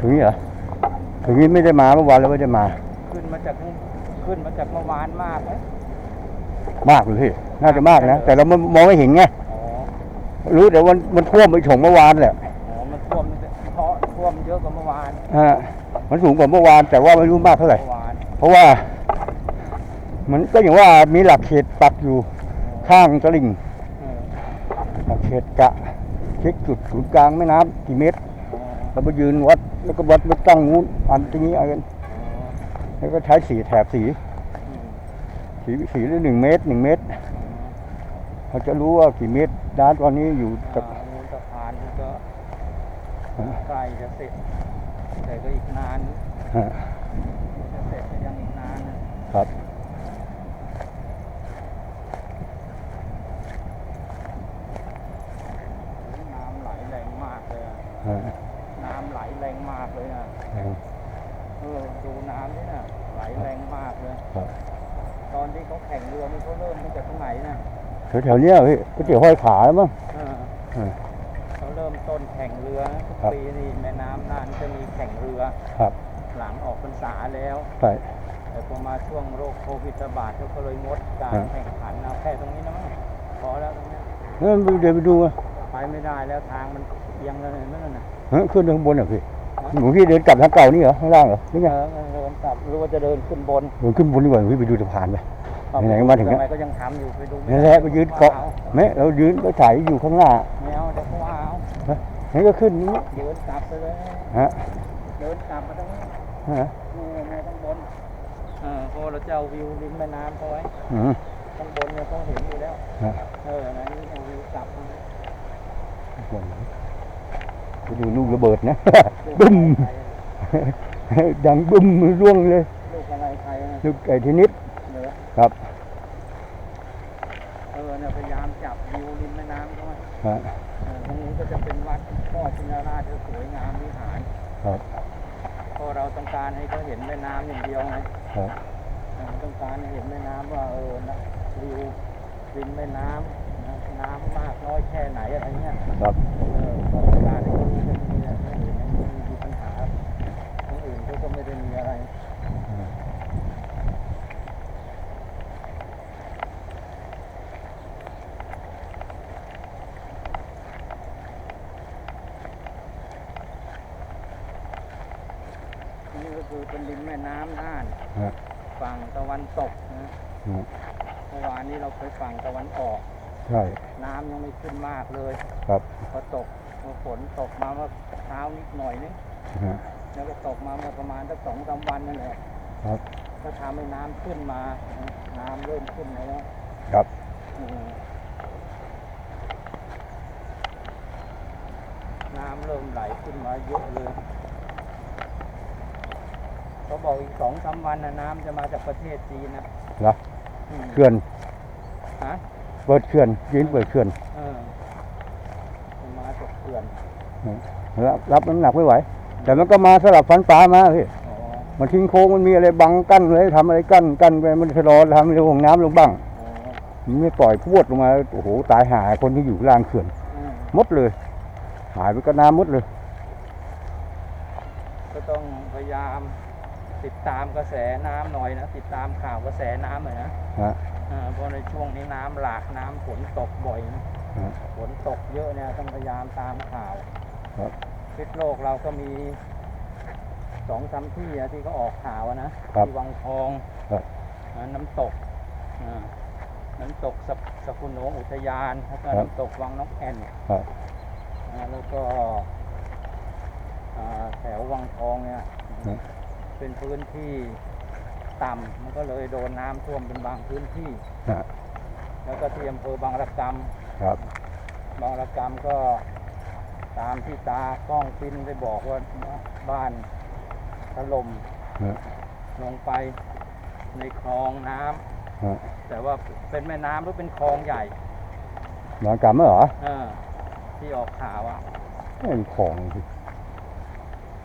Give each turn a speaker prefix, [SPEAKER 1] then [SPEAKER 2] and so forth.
[SPEAKER 1] ถึงนี่เหรอถึงนี่ไม่ได้มาเมื่อวานแล้วไม่ได้มา
[SPEAKER 2] ขึ้นมาจากข้างขึ้นมาจากเมื่อวานมากไหม
[SPEAKER 1] มากเลยพี่น่าจะมากนะ แต่เราไม่มองไม่เห็นไง
[SPEAKER 2] อ๋อ
[SPEAKER 1] รู้แต่วันมันท่วมไปถงเมื่อวานแหละ
[SPEAKER 2] อ๋อมันท่วมเพราะท่วมเยอะกว่าเมื่อวาน
[SPEAKER 1] ฮะมันสูงกว่าเมื่อวาน แต่ว่าไม่รู้มากเท่าไหร่
[SPEAKER 2] เมื่อวาน
[SPEAKER 1] เพราะว่า มันก็อย่างว่ามีหลักเขตปักอยู่ข้างตลิ่ง
[SPEAKER 2] เออ
[SPEAKER 1] หลักเขตกะ เช็คจุดศูนย์กลางแม่น้ำกี่เมตร
[SPEAKER 2] อ๋อ
[SPEAKER 1] แล้วไปยืนวัดแล้วก็วัดไปตั้งงูนอันตรงนี้อัน
[SPEAKER 2] อ๋อ
[SPEAKER 1] แล้วก็ใช้สีแถบสี
[SPEAKER 2] อืม
[SPEAKER 1] สีสีละหนึ่งเมตรหนึ่งเมตรเขาจะรู้ว่ากี่เมตรด้านตอนนี้อยู่
[SPEAKER 2] อ่า
[SPEAKER 1] กับ
[SPEAKER 2] มูลสะพานนี่ก็ใกล้จะเสร็จแต่ก็อีกนาน
[SPEAKER 1] ฮะ
[SPEAKER 2] จะเสร็จก็ยังอีกนานนะครับ น้ำไหลแรงมากเลยอะ
[SPEAKER 1] ฮะ
[SPEAKER 2] น้ำไหล แรงมากเลยนะเออดูน้ำนี่นะไหลแรงมากเลย
[SPEAKER 1] ครับ
[SPEAKER 2] ตอนที่เขาแข่งเรือมันเขาเริ่มมาจากตรงไหนนะ
[SPEAKER 1] แถวๆเนี้ยพี่ก็เตี๋ยวห้อยขาแล้วมั้ง
[SPEAKER 2] เออ
[SPEAKER 1] เออ
[SPEAKER 2] เขาเริ่มต้นแข่งเรือนะทุก
[SPEAKER 1] ครับ
[SPEAKER 2] ปีนี่แม่น้ำน่านจะมีแข่งเรือ
[SPEAKER 1] ครับ
[SPEAKER 2] หลังออกพรรษาแล้ว
[SPEAKER 1] ใช่
[SPEAKER 2] แต่พอมาช่วงโรคโควิดระบาดเขาก็เลยงดการ
[SPEAKER 1] ฮะ
[SPEAKER 2] แข่งขันเอาแค่ตรงนี้นะมั้งพอแล้วตรงเนี้ย
[SPEAKER 1] นั่นเดี๋ยวไปดูอะ
[SPEAKER 2] ไปไม่ได้แล้วทางมันเอียงเลยนั่นน่ะ
[SPEAKER 1] ฮะขึ้นไปข้างบนเหรอพี่หนูพี่เดินกลับทางเก่านี่เหรอข้างล่างเหรอนี่
[SPEAKER 2] เอ
[SPEAKER 1] ไง
[SPEAKER 2] อเดินกลับหรือว่าจะเดินขึ้นบน
[SPEAKER 1] เดินขึ้นบนดีกว่าพี่ไปดูสะพานไป ไหนๆก็มาถึงแล้ว
[SPEAKER 2] ทำไมก็ยังทำอยู่ไปดู
[SPEAKER 1] นั่นแหละไปยืนเกาะแม่เรายืนก็ถ่ายอยู่ข้างหน้า
[SPEAKER 2] ไม่เอาเดี๋ยวเขาว่าเอา
[SPEAKER 1] นี่ก็ขึ้นนี้
[SPEAKER 2] เดินกลับไปเลย
[SPEAKER 1] ฮะ
[SPEAKER 2] เดินกลับมาตรงนี้
[SPEAKER 1] ฮะ
[SPEAKER 2] นี่ในข้างบนเออเพราะเราจะเอาวิวริมแม่น้ำเขาไว้
[SPEAKER 1] อืม
[SPEAKER 2] ข้างบนเนี่ยเขาเห็นอยู่แล้ว
[SPEAKER 1] ฮะ
[SPEAKER 2] เออนะนี่เอาวิวกลับมา
[SPEAKER 1] ไป ดูลูกระเบิดนะ บึ้มดังบึ้มร่วงเลย
[SPEAKER 2] ลูกอะไรใครนะ
[SPEAKER 1] ลูกไก่ทีนิด
[SPEAKER 2] เหนือ
[SPEAKER 1] ครับ
[SPEAKER 2] เออเนี่ยพยายามจับวิวริมแม่น้ำเขาไว้
[SPEAKER 1] ฮะ
[SPEAKER 2] เออตรงนี้ก็จะเป็นวัดพ่อชินราชที่สวยงามวิหาร
[SPEAKER 1] ครับ
[SPEAKER 2] เพราะเราต้องการให้เขาเห็นแม่น้ำอย่างเดียวไง
[SPEAKER 1] ครับ
[SPEAKER 2] เออต้องการให้เห็นแม่น้ำว่าเออนะวิวริมแม่น้ำนะน้ำมากน้อยแค่ไหนอะไรเงี้ย
[SPEAKER 1] ครับ
[SPEAKER 2] เออต้องการให้เขารู้แค่นี้แหละไม่อื่นไม่มีปัญหาอย่างอื่นเขาก็ไม่ได้มีอะไร นี่ก็คือเป็นริมแม่น้ำน่าน
[SPEAKER 1] ฮะ
[SPEAKER 2] ฝั่งตะวันตกนะ
[SPEAKER 1] ฮะ
[SPEAKER 2] เมื่อวานนี้เราไปฝั่งตะวันออก
[SPEAKER 1] ใช่
[SPEAKER 2] น้ำยังไม่ขึ้นมากเลย
[SPEAKER 1] ครับ
[SPEAKER 2] พอตกพอฝนตกมาเมื่อเช้านิดหน่อยนึง
[SPEAKER 1] ฮะ
[SPEAKER 2] แล้วก็ตกมาเมื่อประมาณสักสองสามวันนั่นแหละ
[SPEAKER 1] ครับ
[SPEAKER 2] ก็ทำให้น้ำขึ้นมานะน้ำเริ่มขึ้นแล้ว
[SPEAKER 1] ครับ
[SPEAKER 2] อืมน้ำเริ่มไหลขึ้นมาเยอะเลย เขาบอกอีกสองสามวันนะน้ำจะมาจากประเทศจีนนะ
[SPEAKER 1] เหรอ
[SPEAKER 2] อืม
[SPEAKER 1] เขื่อน
[SPEAKER 2] ฮะ
[SPEAKER 1] เปิดเขื่อนยืนเปิดเขื่อน
[SPEAKER 2] เออจะมาจากเขื่อน
[SPEAKER 1] รับรับน้ำหนักไม่ไหว แต่มันก็มาสลับฟันฟ้ามาพี่
[SPEAKER 2] อ๋อ
[SPEAKER 1] มันทิ้งโค้งมันมีอะไรบังกั้นเลยทำอะไรกั้นกั้นไปมันชะลอทำเรื่องของน้ำลงบ้าง
[SPEAKER 2] อ๋อ
[SPEAKER 1] มันไม่ปล่อยพรวดลงมาโอ้โหตายหายคนที่อยู่ล่างเขื่อน
[SPEAKER 2] อืม
[SPEAKER 1] หมดเลยหายไปกับน้ำหมดเลย
[SPEAKER 2] ก็ต้องพยายาม ติดตามกระแสน้ำหน่อยนะติดตามข่าวกระแสน้ำหน่อยนะ
[SPEAKER 1] ฮะ
[SPEAKER 2] เออเพราะในช่วงนี้น้ำหลากน้ำฝนตกบ่อยนะ
[SPEAKER 1] ฮะ
[SPEAKER 2] ฝนตกเยอะเนี่ยต้องพยายามตามข่าว
[SPEAKER 1] ครับ
[SPEAKER 2] พิษโลกเราก็มีสองสามที่อะที่เขาออกข่าวอะนะครับที่วังทอง
[SPEAKER 1] ครับ
[SPEAKER 2] อ่าน้ำตกอ่าน้ำตกสะสกุลโหนงอุทยานแล้วก็
[SPEAKER 1] ครับ
[SPEAKER 2] น้ำตกวังนกแอ่น
[SPEAKER 1] ครับ
[SPEAKER 2] อ่าแล้วก็อ่าแถววังทองเนี่ย
[SPEAKER 1] ฮะ
[SPEAKER 2] เป็นพื้นที่ต่ำมันก็เลยโดนน้ำท่วมเป็นบางพื้นที่
[SPEAKER 1] ฮะ
[SPEAKER 2] แล้วก็ที่อำเภอบางระกำ
[SPEAKER 1] ครับ
[SPEAKER 2] บางระกำก็ตามที่ตากล้องฟินได้บอกว่าบ้านถล่ม
[SPEAKER 1] ฮะ
[SPEAKER 2] ลงไปในคลองน้ำ
[SPEAKER 1] ฮะ
[SPEAKER 2] แต่ว่าเป็นแม่น้ำหรือเป็นคลองใหญ่
[SPEAKER 1] นอนกลับมาเหรอ
[SPEAKER 2] เออที่ออกข่าวอะ
[SPEAKER 1] ไม่มีของสิ